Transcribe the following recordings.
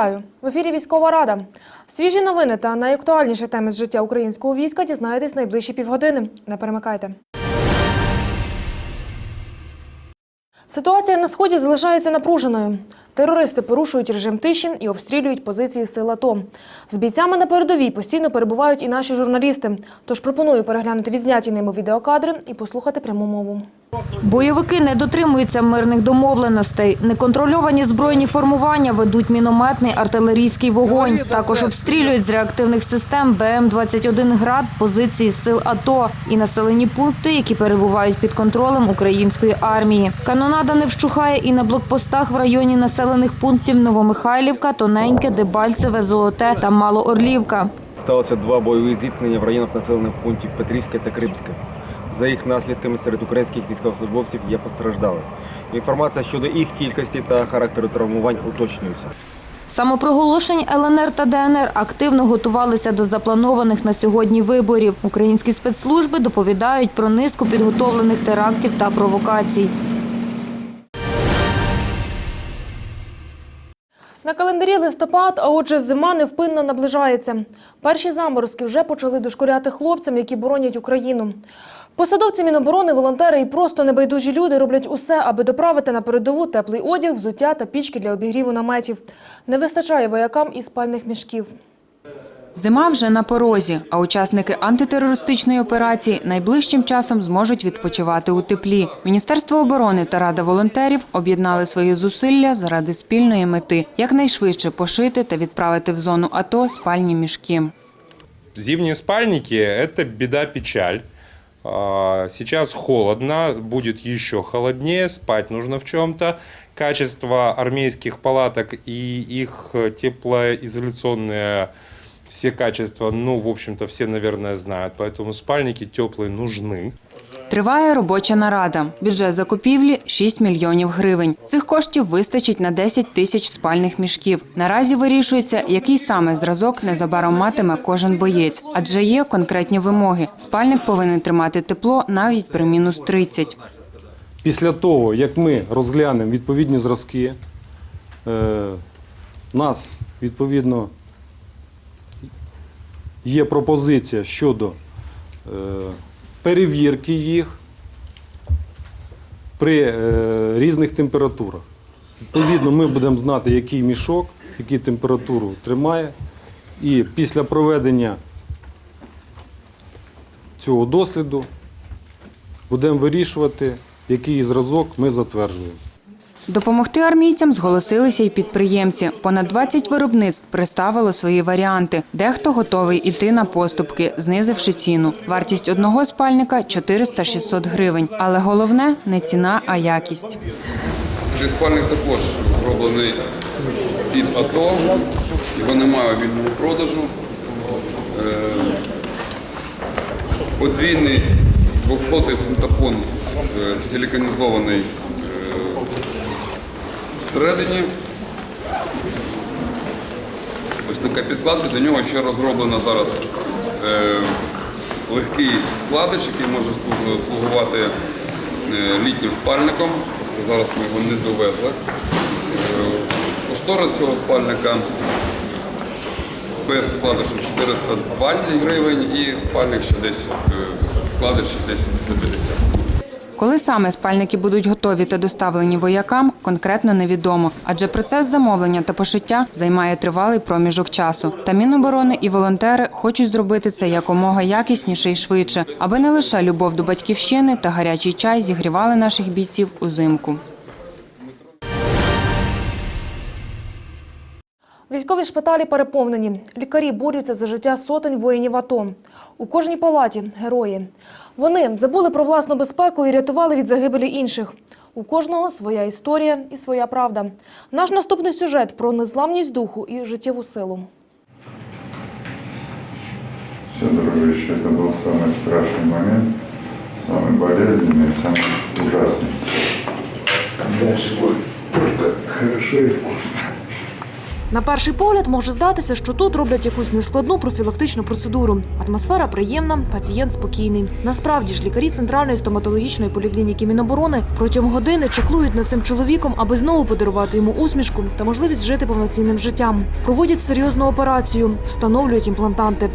Вітаю! В ефірі Військова Рада. Свіжі новини та найактуальніші теми з життя українського війська дізнаєтесь найближчі півгодини. Не перемикайте. Ситуація на сході залишається напруженою. Терористи порушують режим тиші і обстрілюють позиції сил АТО. З бійцями на передовій постійно перебувають і наші журналісти. Тож пропоную переглянути відзняті ними відеокадри і послухати пряму мову. Бойовики не дотримуються мирних домовленостей. Неконтрольовані збройні формування ведуть мінометний артилерійський вогонь. Також обстрілюють з реактивних систем БМ-21 «Град» позиції сил АТО і населені пункти, які перебувають під контролем української армії. Канонада не вщухає і на блокпостах в районі населених пунктів Новомихайлівка, Тоненьке, Дебальцеве, Золоте та Малоорлівка. Сталося два бойові зіткнення в районах населених пунктів Петрівське та Кримське. За їх наслідками серед українських військовослужбовців є постраждали. Інформація щодо їх кількості та характеру травмувань уточнюється. Самопроголошень ЛНР та ДНР активно готувалися до запланованих на сьогодні виборів. Українські спецслужби доповідають про низку підготовлених терактів та провокацій. На календарі листопад, а отже, зима невпинно наближається. Перші заморозки вже почали дошкуряти хлопцям, які боронять Україну. Посадовці Міноборони, волонтери і просто небайдужі люди роблять усе, аби доправити на передову теплий одяг, взуття та пічки для обігріву наметів. Не вистачає воякам і спальних мішків. Зима вже на порозі, а учасники антитерористичної операції найближчим часом зможуть відпочивати у теплі. Міністерство оборони та Рада волонтерів об'єднали свої зусилля заради спільної мети якнайшвидше пошити та відправити в зону АТО спальні мішки. Зимние спальники – это беда-печаль. А, Сейчас холодно, будет еще холоднее, спать нужно в чем-то. Качество армейских палаток и их теплоизоляционные все качества, ну, в общем-то, все, наверное, знают. Поэтому спальники теплые нужны. Триває робоча нарада. Бюджет закупівлі 6 мільйонів гривень. Цих коштів вистачить на 10 тисяч спальних мішків. Наразі вирішується, який саме зразок незабаром матиме кожен боєць, адже є конкретні вимоги. Спальник повинен тримати тепло навіть при мінус 30. Після того, як ми розглянемо відповідні зразки, е, у нас відповідно є пропозиція щодо е, перевірки їх при е, різних температурах. Відповідно, ми будемо знати, який мішок, яку температуру тримає. І після проведення цього досліду будемо вирішувати, який зразок ми затверджуємо. Допомогти армійцям зголосилися й підприємці. Понад 20 виробництв представило свої варіанти. Дехто готовий іти на поступки, знизивши ціну. Вартість одного спальника 400-600 гривень. Але головне не ціна, а якість. Цей спальник також зроблений під АТО, його немає вільному продажу. Е, Подвійний 200-й синтепон е, силіконізований е, всередині. Ось така підкладка, до нього ще розроблено зараз е, легкий вкладиш, який може слугувати е, літнім спальником. Зараз ми його не довезли. Е, Кошторис цього спальника без вкладишу 420 гривень і спальник ще десь е, вкладиш ще десь 150. Коли саме спальники будуть готові та доставлені воякам, конкретно невідомо, адже процес замовлення та пошиття займає тривалий проміжок часу. Та Міноборони і волонтери хочуть зробити це якомога якісніше і швидше, аби не лише любов до батьківщини та гарячий чай зігрівали наших бійців узимку. Військові шпиталі переповнені. Лікарі борються за життя сотень воїнів АТО. У кожній палаті герої. Вони забули про власну безпеку і рятували від загибелі інших. У кожного своя історія і своя правда. Наш наступний сюжет про незламність духу і життєву силу. Все, дружище, это был самый страшный момент, самый болезненный, самый ужасный. Дальше будет только хорошо и вкусно. На перший погляд може здатися, що тут роблять якусь нескладну профілактичну процедуру. Атмосфера приємна, пацієнт спокійний. Насправді ж лікарі центральної стоматологічної поліклініки Міноборони протягом години чеклують над цим чоловіком, аби знову подарувати йому усмішку та можливість жити повноцінним життям. Проводять серйозну операцію, встановлюють імплантанти.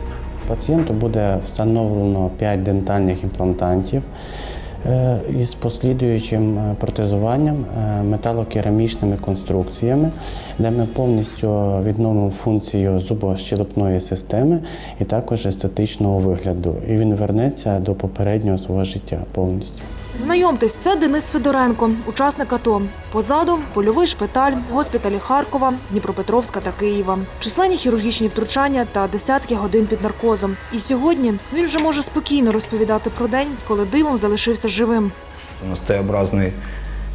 Пацієнту буде встановлено 5 дентальних імплантантів із послідуючим е, протезуванням е, металокерамічними конструкціями, де ми повністю відновимо функцію зубощелепної системи і також естетичного вигляду. І він вернеться до попереднього свого життя повністю. Знайомтесь, це Денис Федоренко, учасник АТО. Позаду польовий шпиталь, госпіталі Харкова, Дніпропетровська та Києва. Численні хірургічні втручання та десятки годин під наркозом. І сьогодні він вже може спокійно розповідати про день, коли дивом залишився живим. У нас Т-образный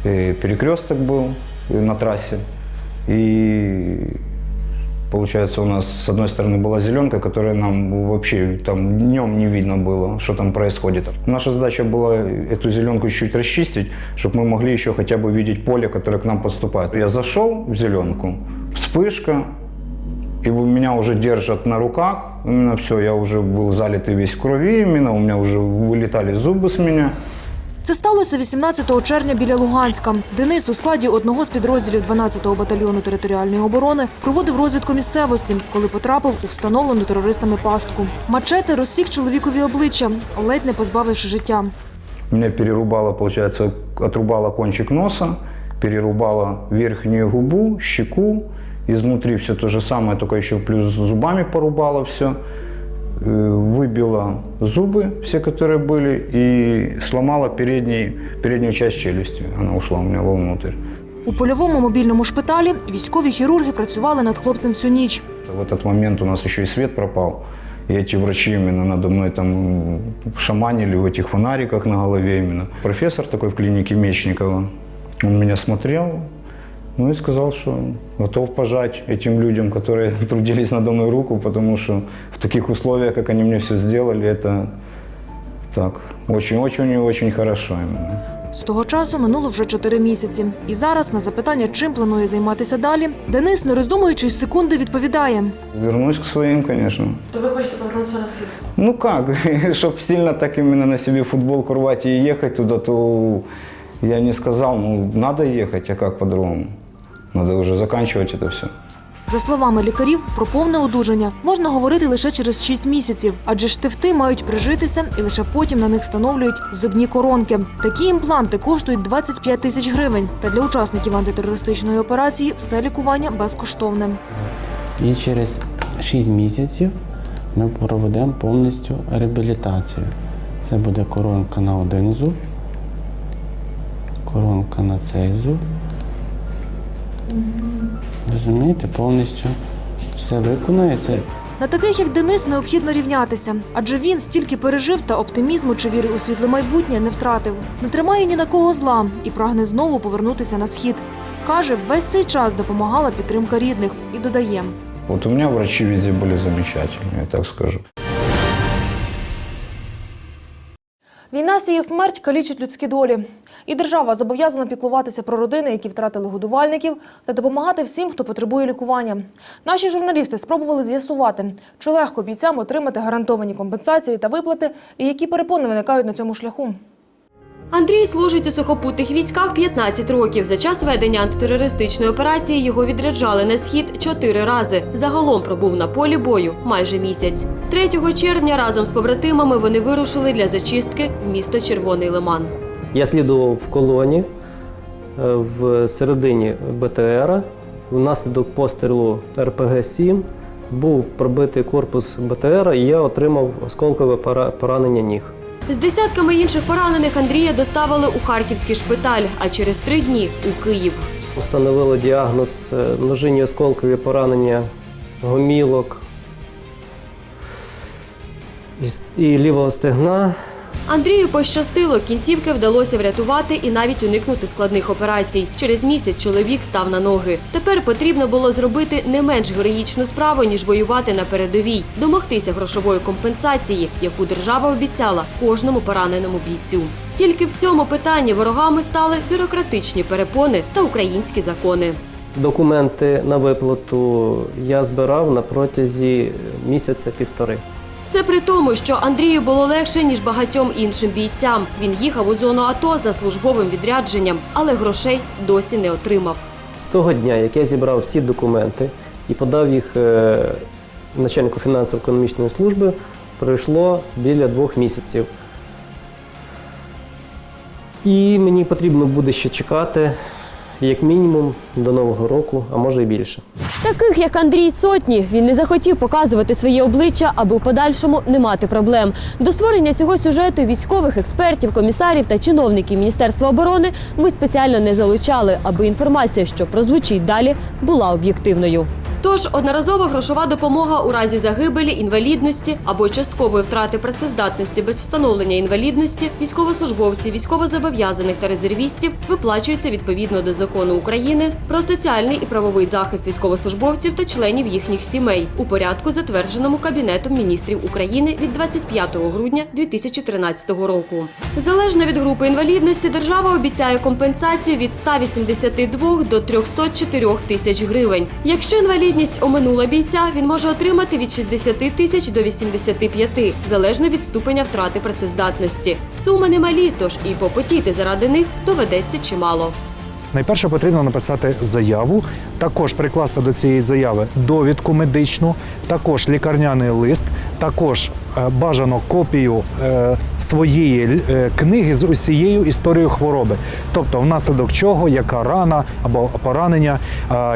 э, перекресток был э, на трассе. И получается у нас с одной стороны была зеленка, которая нам вообще там днем не видно было, что там происходит. Наша задача была эту зеленку чуть расчистить, чтобы мы могли еще хотя бы видеть поле, которое к нам подступает. Я зашел в зеленку, вспышка, и у меня уже держат на руках. Именно все, я уже был залитый весь в крови, именно у меня уже вылетали зубы с меня. Це сталося 18 червня біля Луганська. Денис у складі одного з підрозділів 12-го батальйону територіальної оборони проводив розвідку місцевості, коли потрапив у встановлену терористами пастку. Мачете розсік чоловікові обличчя, ледь не позбавивши життя. Меня перерубало, получается, отрубало кончик носа, перерубало верхнюю губу, щеку. Изнутри все то же самое, только еще плюс зубами порубало все. Выбило зубы, все, которые были, и сломала передний, переднюю часть челюсти. Она ушла у меня вовнутрь. У польовому мобільному шпиталі військові хірурги працювали над хлопцем всю ніч. В этот момент у нас еще и свет пропал. И эти врачи именно надо мной там м, шаманили в этих фонариках на голове именно. Профессор такой в клинике Мечникова, он меня смотрел, ну и сказал, что готов пожать этим людям, которые трудились надо мной руку, потому что в таких условиях, как они мне все сделали, это так, очень-очень и очень хорошо именно. З того часу минуло вже чотири місяці. І зараз на запитання, чим планує займатися далі, Денис, не роздумуючи й секунди, відповідає. Вернусь к своим, конечно. То ви хочете повернутися на схід? Ну как, чтобы сильно так именно на себе футболку рвать и ехать туда, то я не сказал, ну надо ехать, а как по-другому? Надо уже заканчивать это все. За словами лікарів, про повне одужання можна говорити лише через 6 місяців, адже штифти мають прижитися і лише потім на них встановлюють зубні коронки. Такі імпланти коштують 25 тисяч гривень. Та для учасників антитерористичної операції все лікування безкоштовне. І через 6 місяців ми проведемо повністю реабілітацію. Це буде коронка на один зуб, коронка на цей зуб. Розумієте, повністю все виконується. На таких, як Денис, необхідно рівнятися, адже він стільки пережив та оптимізму чи віри у світле майбутнє не втратив. Не тримає ні на кого зла і прагне знову повернутися на схід. Каже, весь цей час допомагала підтримка рідних і додає. Вот у меня врачи везде были замечательные, я так скажу. Війна сіє смерть, калічить людські долі. І держава зобов'язана піклуватися про родини, які втратили годувальників, та допомагати всім, хто потребує лікування. Наші журналісти спробували з'ясувати, чи легко бійцям отримати гарантовані компенсації та виплати, і які перепони виникають на цьому шляху. Андрій служить у сухопутних військах 15 років. За час ведення антитерористичної операції його відряджали на схід чотири рази. Загалом пробув на полі бою майже місяць. 3 червня разом з побратимами вони вирушили для зачистки в місто Червоний Лиман. Я слідував в колоні е, в середині БТР. Внаслідок пострілу РПГ-7 був пробитий корпус БТР, і я отримав осколкове пора- поранення ніг. З десятками інших поранених Андрія доставили у харківський шпиталь, а через три дні у Київ. Установили діагноз ножинні, множинні осколкові поранення гомілок і лівого стегна. Андрію пощастило, кінцівки вдалося врятувати і навіть уникнути складних операцій. Через місяць чоловік став на ноги. Тепер потрібно було зробити не менш героїчну справу, ніж воювати на передовій, домогтися грошової компенсації, яку держава обіцяла кожному пораненому бійцю. Тільки в цьому питанні ворогами стали бюрократичні перепони та українські закони. Документи на виплату я збирав на протязі місяця-півтори. Це при тому, що Андрію було легше, ніж багатьом іншим бійцям. Він їхав у зону АТО за службовим відрядженням, але грошей досі не отримав. З того дня, як я зібрав всі документи і подав їх е, начальнику фінансово-економічної служби, пройшло біля двох місяців. І мені потрібно буде ще чекати як мінімум до Нового року, а може і більше. Таких як Андрій сотні, він не захотів показувати своє обличчя, аби в подальшому не мати проблем. До створення цього сюжету військових експертів, комісарів та чиновників Міністерства оборони ми спеціально не залучали, аби інформація, що прозвучить далі, була об'єктивною. Тож одноразова грошова допомога у разі загибелі, інвалідності або часткової втрати працездатності без встановлення інвалідності військовослужбовців, військовозобов'язаних та резервістів виплачується відповідно до закону України про соціальний і правовий захист військовослужбовців та членів їхніх сімей у порядку, затвердженому Кабінетом міністрів України від 25 грудня 2013 року. Залежно від групи інвалідності, держава обіцяє компенсацію від 182 до 304 тисяч гривень. Якщо інвалідність оминула бійця, він може отримати від 60 тисяч до 85, залежно від ступеня втрати працездатності. Суми немалі, тож і попотіти заради них доведеться чимало. Найперше потрібно написати заяву, також прикласти до цієї заяви довідку медичну, також лікарняний лист, також е, бажано копію е, своєї е, книги з усією історією хвороби, тобто внаслідок чого, яка рана або поранення,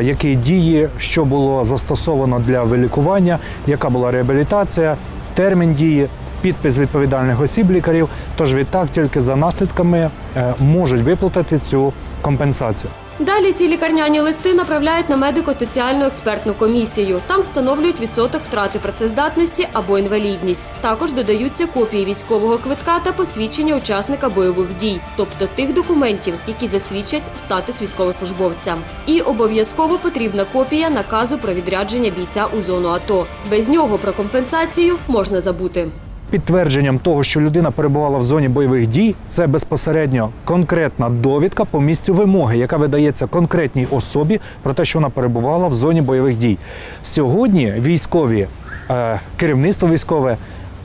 які дії, що було застосовано для вилікування, яка була реабілітація, термін дії. Підпис відповідальних осіб лікарів, тож відтак тільки за наслідками е, можуть виплатити цю компенсацію. Далі ці лікарняні листи направляють на медико-соціальну експертну комісію. Там встановлюють відсоток втрати працездатності або інвалідність. Також додаються копії військового квитка та посвідчення учасника бойових дій, тобто тих документів, які засвідчать статус військовослужбовця. І обов'язково потрібна копія наказу про відрядження бійця у зону АТО. Без нього про компенсацію можна забути. Підтвердженням того, що людина перебувала в зоні бойових дій, це безпосередньо конкретна довідка по місцю вимоги, яка видається конкретній особі про те, що вона перебувала в зоні бойових дій. Сьогодні військові е, керівництво військове.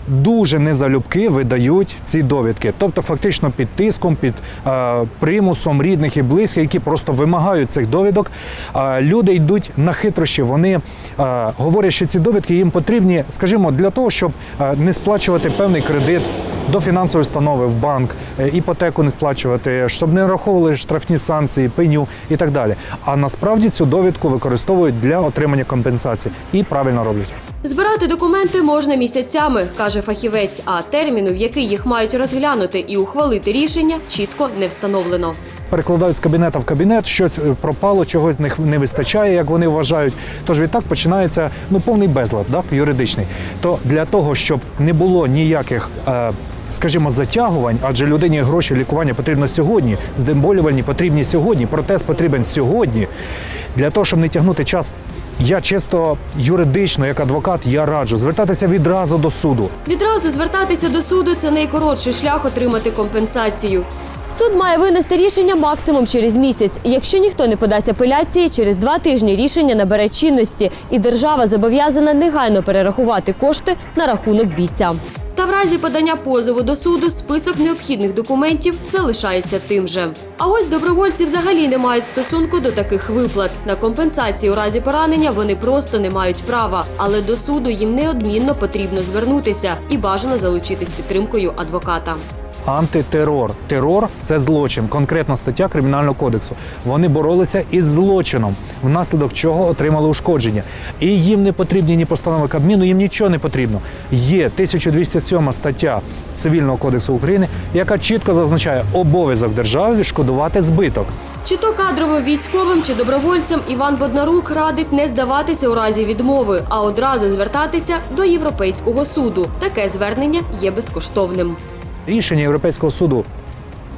Дуже незалюбки видають ці довідки, тобто фактично під тиском, під е, примусом рідних і близьких, які просто вимагають цих довідок. Е, люди йдуть на хитрощі. Вони е, говорять, що ці довідки їм потрібні, скажімо, для того, щоб е, не сплачувати певний кредит до фінансової установи в банк, е, іпотеку не сплачувати, щоб не раховували штрафні санкції, пеню і так далі. А насправді цю довідку використовують для отримання компенсації і правильно роблять. Збирати документи можна місяцями, каже фахівець, а терміну, в який їх мають розглянути і ухвалити рішення, чітко не встановлено. перекладають з кабінета в кабінет, щось е, пропало, чогось них не вистачає, як вони вважають. Тож відтак починається ну повний безлад, так, юридичний. То для того, щоб не було ніяких. Е, Скажімо, затягувань, адже людині гроші лікування потрібно сьогодні, здемболювальні потрібні сьогодні, протез потрібен сьогодні. Для того, щоб не тягнути час, я чисто юридично, як адвокат, я раджу звертатися відразу до суду. Відразу звертатися до суду це найкоротший шлях отримати компенсацію. Суд має винести рішення максимум через місяць. Якщо ніхто не подасть апеляції, через два тижні рішення набере чинності, і держава зобов'язана негайно перерахувати кошти на рахунок бійця. Та в разі подання позову до суду список необхідних документів залишається тим же. А ось добровольці взагалі не мають стосунку до таких виплат. На компенсації у разі поранення вони просто не мають права, але до суду їм неодмінно потрібно звернутися і бажано залучитись підтримкою адвоката. Антитерор. Терор це злочин, конкретна стаття Кримінального кодексу. Вони боролися із злочином, внаслідок чого отримали ушкодження. І їм не потрібні ні постанови Кабміну, їм нічого не потрібно. Є 1207 стаття Цивільного кодексу України, яка чітко зазначає обов'язок держави відшкодувати збиток. Чи то кадровим військовим, чи добровольцям Іван Боднарук радить не здаватися у разі відмови, а одразу звертатися до Європейського суду. Таке звернення є безкоштовним. Рішення Європейського суду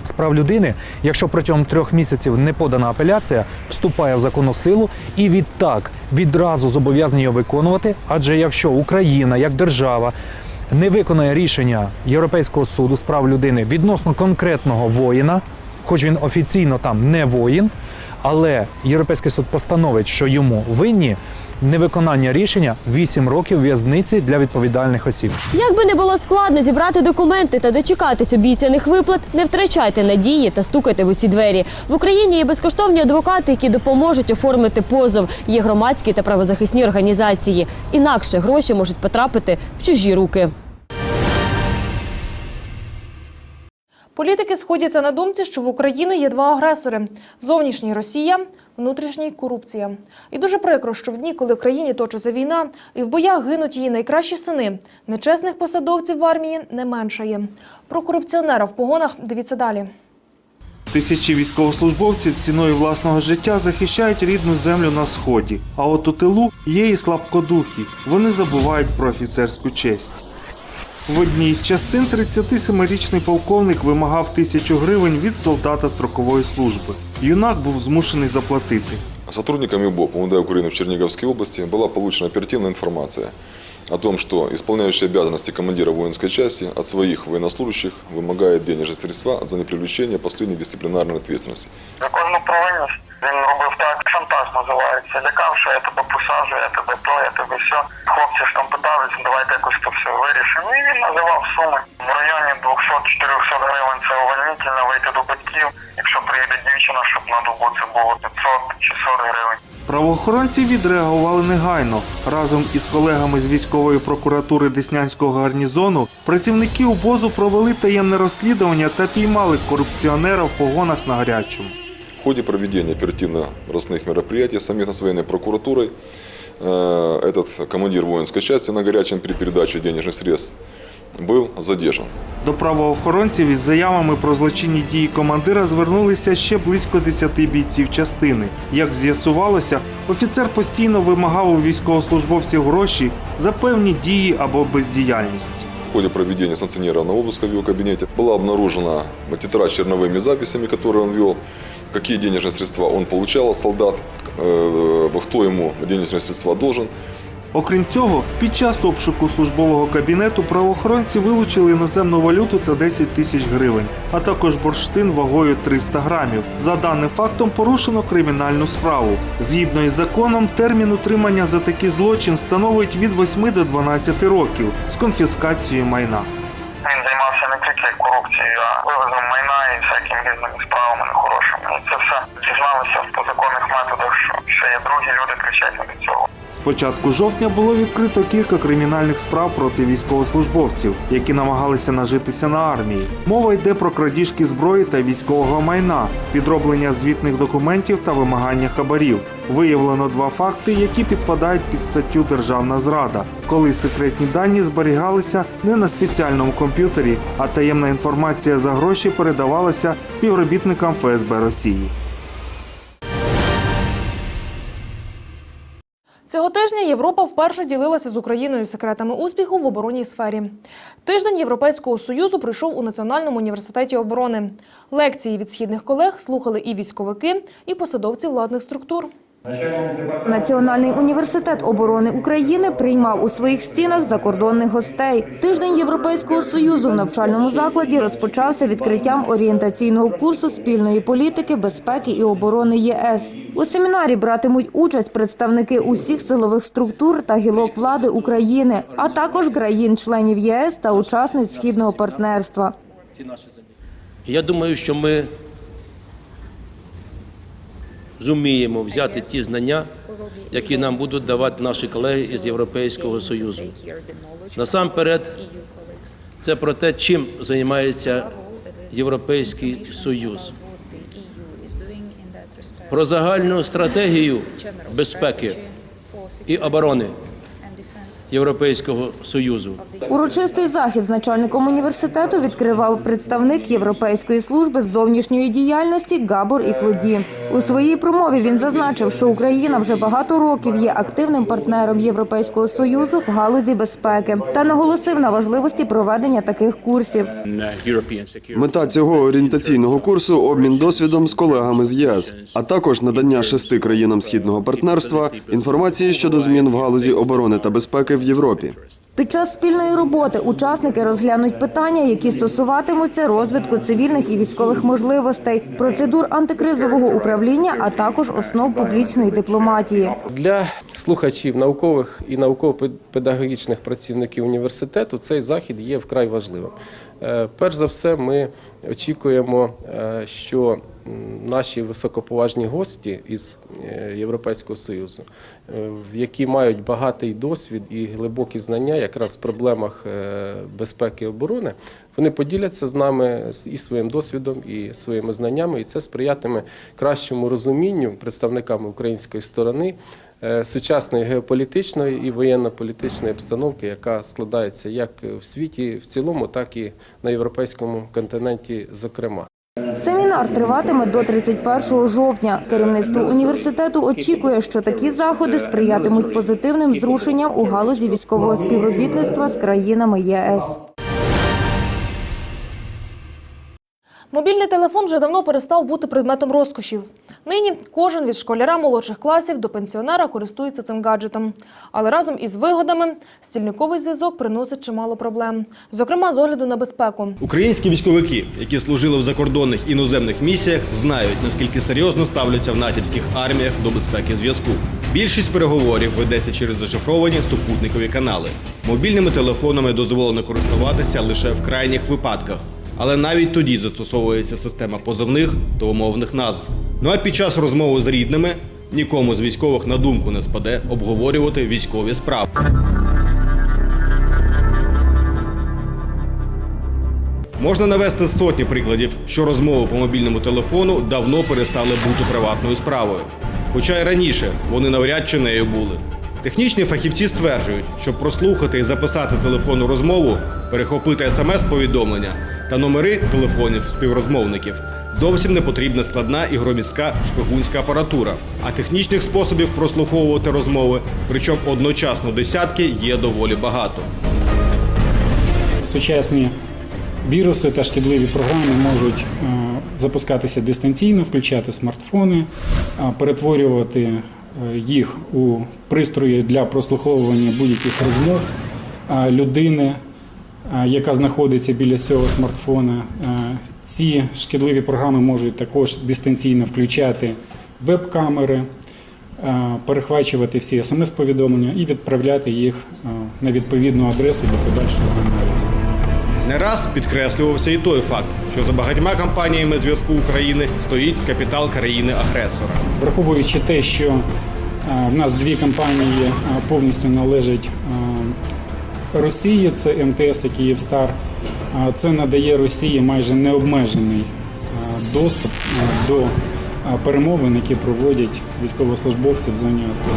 з прав людини, якщо протягом трьох місяців не подана апеляція, вступає в законну силу і відтак відразу зобов'язані його виконувати. Адже якщо Україна як держава не виконає рішення Європейського суду з прав людини відносно конкретного воїна, хоч він офіційно там не воїн, але Європейський суд постановить, що йому винні невиконання рішення 8 років в'язниці для відповідальних осіб. Як би не було складно зібрати документи та дочекатись обіцяних виплат, не втрачайте надії та стукайте в усі двері. В Україні є безкоштовні адвокати, які допоможуть оформити позов. Є громадські та правозахисні організації. Інакше гроші можуть потрапити в чужі руки. Політики сходяться на думці, що в Україні є два агресори: зовнішній Росія, внутрішній корупція. І дуже прикро, що в дні, коли в країні точиться війна, і в боях гинуть її найкращі сини, нечесних посадовців в армії не меншає. Про корупціонера в погонах дивіться далі. Тисячі військовослужбовців ціною власного життя захищають рідну землю на сході. А от у тилу є і слабкодухі. Вони забувають про офіцерську честь. В одній з частин 37-річний полковник вимагав тисячу гривень від солдата строкової служби. Юнак був змушений заплатити. Сотрудниками БОП МВД Украины в Черниговской области была получена оперативная информация о том, что исполняющий обязанности командира воинской части от своих военнослужащих вымогает денежные средства за непривлечение последней дисциплинарной ответственности. За кожну провинність він робив так, шантаж називається. Лякав, що я тебе посаджу, я тебе то, я тебе все. Хлопці ж там питались, давайте якось то все вирішимо. І він називав суми. В районі 200-400 гривень це увольнительно, вийти до батьків. Якщо приїде дівчина, щоб на добу це було 500-600 гривень. Правоохоронці відреагували негайно. Разом із колегами з військової прокуратури Деснянського гарнізону працівники УБОЗу провели таємне розслідування та піймали корупціонера в погонах на гарячому. В ходе проведения оперативно-розных мероприятий совместно с военной прокуратурой э, этот командир воинской части на горячем при передаче денежных средств был задержан. До правоохоронців із заявами про злочинні дії командира звернулися ще близько 10 бійців частини. Як з'ясувалося, офіцер постійно вимагав у військовослужбовців гроші за певні дії або бездіяльність. В ходе проведения санкционированного обыска в его кабинете была обнаружена тетрадь с черновыми записями, которые он вел, какие денежные средства он получал от солдат, э, кто ему денежные средства должен. Окрім цього, під час обшуку службового кабінету правоохоронці вилучили іноземну валюту та 10 тисяч гривень, а також бурштин вагою 300 грамів. За даним фактом порушено кримінальну справу. Згідно із законом, термін утримання за такий злочин становить від 8 до 12 років з конфіскацією майна. Він займався не тільки корупцією, а вивозом майна і всякими різними справами нехорошими. Це все дізналися по законних методах, що ще є другі люди причетні до цього. Початку жовтня було відкрито кілька кримінальних справ проти військовослужбовців, які намагалися нажитися на армії. Мова йде про крадіжки зброї та військового майна, підроблення звітних документів та вимагання хабарів. Виявлено два факти, які підпадають під статтю Державна зрада, коли секретні дані зберігалися не на спеціальному комп'ютері, а таємна інформація за гроші передавалася співробітникам ФСБ Росії. Цього тижня Європа вперше ділилася з Україною секретами успіху в оборонній сфері. Тиждень Європейського союзу пройшов у Національному університеті оборони. Лекції від східних колег слухали і військовики, і посадовці владних структур. Національний університет оборони України приймав у своїх стінах закордонних гостей. Тиждень Європейського союзу в навчальному закладі розпочався відкриттям орієнтаційного курсу спільної політики, безпеки і оборони ЄС. У семінарі братимуть участь представники усіх силових структур та гілок влади України, а також країн-членів ЄС та учасниць східного партнерства. Я думаю, що ми зуміємо взяти ті знання, які нам будуть давати наші колеги із Європейського Союзу. Насамперед, це про те, чим займається Європейський Союз. Про загальну стратегію безпеки і оборони Європейського Союзу. Урочистий захід з начальником університету відкривав представник Європейської служби з зовнішньої діяльності Габор Іклоді. У своїй промові він зазначив, що Україна вже багато років є активним партнером Європейського союзу в галузі безпеки та наголосив на важливості проведення таких курсів. Мета цього орієнтаційного курсу обмін досвідом з колегами з ЄС, а також надання шести країнам східного партнерства інформації щодо змін в галузі оборони та безпеки в Європі. Під час спільної роботи учасники розглянуть питання, які стосуватимуться розвитку цивільних і військових можливостей, процедур антикризового управління, а також основ публічної дипломатії. Для слухачів наукових і науково-педагогічних працівників університету цей захід є вкрай важливим. Е, Перш за все, ми очікуємо, е, що наші високоповажні гості із е, Європейського Союзу, е, які мають багатий досвід і глибокі знання якраз в проблемах е, безпеки і оборони, вони поділяться з нами і своїм досвідом, і своїми знаннями, і це сприятиме кращому розумінню представниками української сторони сучасної геополітичної і воєнно-політичної обстановки, яка складається як в світі в цілому, так і на європейському континенті, зокрема. Семінар триватиме до 31 жовтня. Керівництво університету очікує, що такі заходи сприятимуть позитивним зрушенням у галузі військового співробітництва з країнами ЄС. Мобільний телефон вже давно перестав бути предметом розкошів. Нині кожен від школяра молодших класів до пенсіонера користується цим гаджетом. Але разом із вигодами стільниковий зв'язок приносить чимало проблем, зокрема з огляду на безпеку. Українські військовики, які служили в закордонних іноземних місіях, знають наскільки серйозно ставляться в натівських арміях до безпеки зв'язку. Більшість переговорів ведеться через зашифровані супутникові канали. Мобільними телефонами дозволено користуватися лише в крайніх випадках. Але навіть тоді застосовується система позовних та умовних назв. Ну а під час розмови з рідними нікому з військових на думку не спаде обговорювати військові справи. Можна навести сотні прикладів, що розмови по мобільному телефону давно перестали бути приватною справою. Хоча й раніше вони навряд чи нею були. Технічні фахівці стверджують, щоб прослухати і записати телефонну розмову, перехопити смс-повідомлення та номери телефонів співрозмовників, зовсім не потрібна складна і громіська шпигунська апаратура. А технічних способів прослуховувати розмови, причому одночасно десятки, є доволі багато. Сучасні віруси та шкідливі програми можуть е, запускатися дистанційно, включати смартфони, е, перетворювати е, їх у пристрої для прослуховування будь-яких розмов людини, яка знаходиться біля цього смартфона. Е, Ці шкідливі програми можуть також дистанційно включати веб-камери, е, перехвачувати всі смс-повідомлення і відправляти їх е, на відповідну адресу для подальшого аналізу. Не раз підкреслювався і той факт, що за багатьма компаніями зв'язку України стоїть капітал країни-агресора. Враховуючи те, що е, в нас дві компанії е, повністю належать е, Росії, це МТС і Київстар, це надає Росії майже необмежений доступ до перемовин, які проводять військовослужбовці в зоні АТО.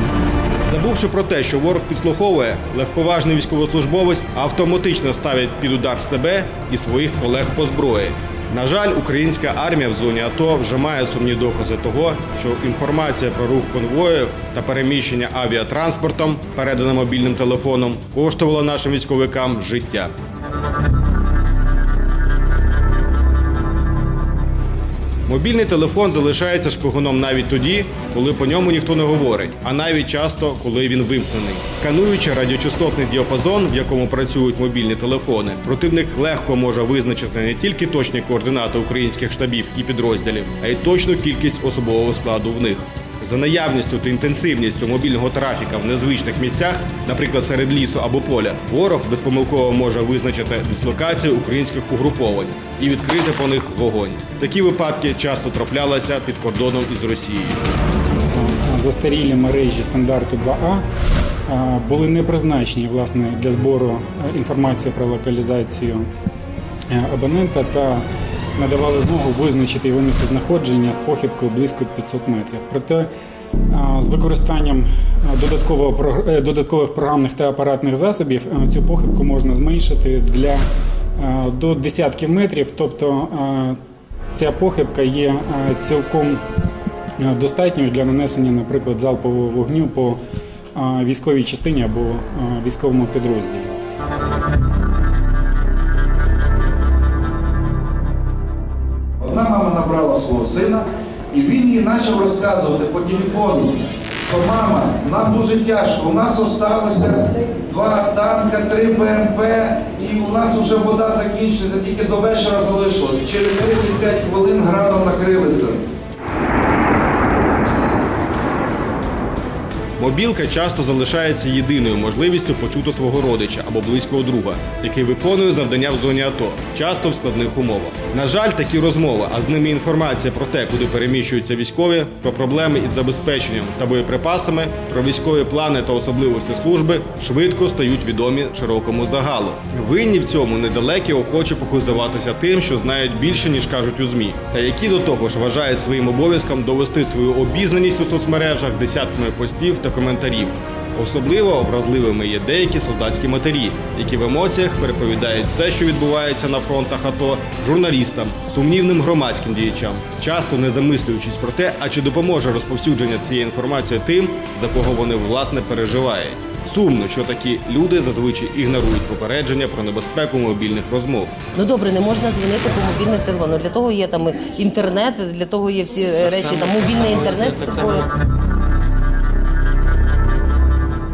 Забувши про те, що ворог підслуховує, легковажний військовослужбовець автоматично ставить під удар себе і своїх колег по зброї. На жаль, українська армія в зоні АТО вже має сумні докази того, що інформація про рух конвоїв та переміщення авіатранспортом, передана мобільним телефоном, коштувала нашим військовикам життя. Мобільний телефон залишається шпигуном навіть тоді, коли по ньому ніхто не говорить, а навіть часто, коли він вимкнений. Скануючи радіочастотний діапазон, в якому працюють мобільні телефони, противник легко може визначити не тільки точні координати українських штабів і підрозділів, а й точну кількість особового складу в них. За наявністю та інтенсивністю мобільного трафіка в незвичних місцях, наприклад, серед лісу або поля, ворог безпомилково може визначити дислокацію українських угруповань і відкрити по них вогонь. Такі випадки часто траплялися під кордоном із Росією. застарілі мережі стандарту 2А е, були не призначені власне для збору е, інформації про локалізацію е, абонента та надавали змогу визначити його місце знаходження з похибкою близько 500 метрів. Проте з використанням е, додаткових програмних та апаратних засобів е, цю похибку можна зменшити для е, до десятків метрів, тобто ця похибка є цілком достатньою для нанесення, наприклад, залпового вогню по військовій частині або військовому підрозділі. Свого сина, і він їй почав розказувати по телефону що мама, нам дуже тяжко. У нас залишилося два танка, три БМП, і у нас вже вода закінчується, тільки до вечора залишилось. Через 35 хвилин градом накрили це. Мобілка часто залишається єдиною можливістю почути свого родича або близького друга, який виконує завдання в зоні АТО, часто в складних умовах. На жаль, такі розмови, а з ними інформація про те, куди переміщуються військові, про проблеми із забезпеченням та боєприпасами, про військові плани та особливості служби швидко стають відомі широкому загалу. Винні в цьому недалекі охочі похизуватися тим, що знають більше ніж кажуть у змі, та які до того ж вважають своїм обов'язком довести свою обізнаність у соцмережах десятками постів та коментарів. Особливо вразливими є деякі солдатські матері, які в емоціях переповідають все, що відбувається на фронтах АТО, журналістам, сумнівним громадським діячам, часто не замислюючись про те, а чи допоможе розповсюдження цієї інформації тим, за кого вони власне переживають. Сумно, що такі люди зазвичай ігнорують попередження про небезпеку мобільних розмов. Ну добре, не можна дзвонити по мобільних телефонах. Для того є там інтернет, для того є всі речі. Там мобільний інтернет з собою.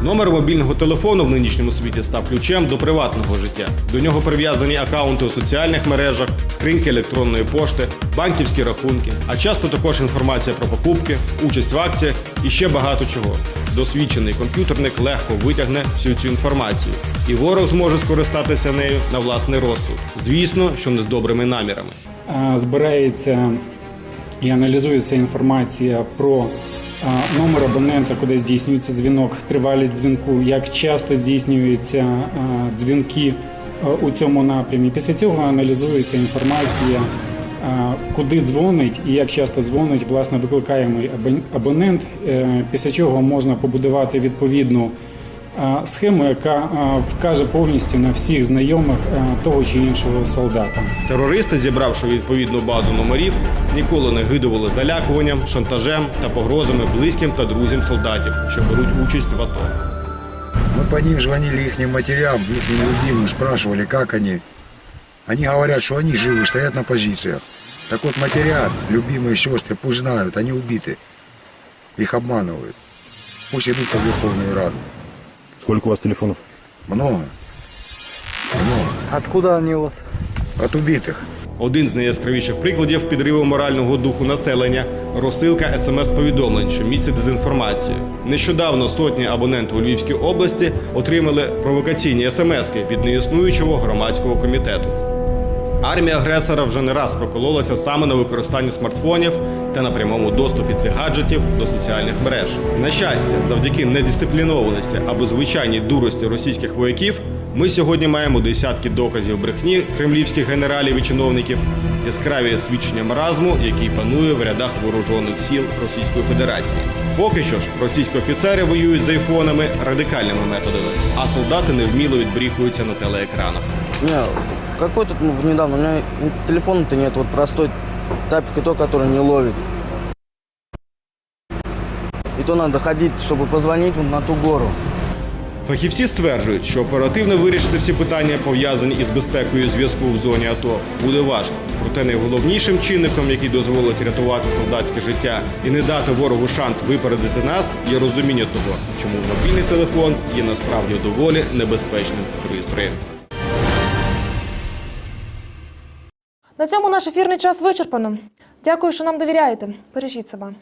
Номер мобільного телефону в нинішньому світі став ключем до приватного життя. До нього прив'язані акаунти у соціальних мережах, скриньки електронної пошти, банківські рахунки, а часто також інформація про покупки, участь в акціях і ще багато чого. Досвідчений комп'ютерник легко витягне всю цю інформацію, і ворог зможе скористатися нею на власний розсуд. Звісно, що не з добрими намірами. Збирається і аналізується інформація про номер абонента, куди здійснюється дзвінок, тривалість дзвінку, як часто здійснюються дзвінки у цьому напрямі. Після цього аналізується інформація, куди дзвонить і як часто дзвонить власне викликаємий абон- абонент. Е, Після чого можна побудувати відповідну схему, яка е, вкаже повністю на всіх знайомих е, того чи іншого солдата. Терористи, зібравши відповідну базу номерів, ніколи не гидували залякуванням, шантажем та погрозами близьким та друзям солдатів, що беруть участь в АТО. Мы по ним звонили их матерям, их любимым, спрашивали, как они. Они говорят, что они живы, стоят на позициях. Так вот, матеря, любимые сестры, пусть знают, они убиты. Их обманывают. Пусть идут по Верховную Раду. Сколько у вас телефонов? Много. Много. Откуда они у вас? От убитых. Один з найяскравіших прикладів підриву морального духу населення розсилка смс-повідомлень, що містять дезінформацію. Нещодавно сотні абонентів у Львівській області отримали провокаційні смски від неіснуючого громадського комітету. Армія агресора вже не раз прокололася саме на використанні смартфонів та на прямому доступі цих гаджетів до соціальних мереж. На щастя, завдяки недисциплінованості або звичайній дурості російських вояків, ми сьогодні маємо десятки доказів брехні кремлівських генералів і чиновників, яскраві свідчення маразму, який панує в рядах вооружених сіл Російської Федерації. Поки що ж російські офіцери воюють з айфонами радикальними методами, а солдати невміло відбріхуються на телеекранах. Какой тут ну, недавно, у меня телефона-то нет, вот простой тапик и то, который не ловит. И то надо ходить, чтобы позвонить вот на ту гору. Фахівці стверджують, що оперативно вирішити всі питання, пов'язані із безпекою зв'язку в зоні АТО, буде важко. Проте найголовнішим чинником, який дозволить рятувати солдатське життя і не дати ворогу шанс випередити нас, є розуміння того, чому мобільний телефон є насправді доволі небезпечним пристроєм. На цьому наш ефірний час вичерпано. Дякую, що нам довіряєте. Бережіть себе.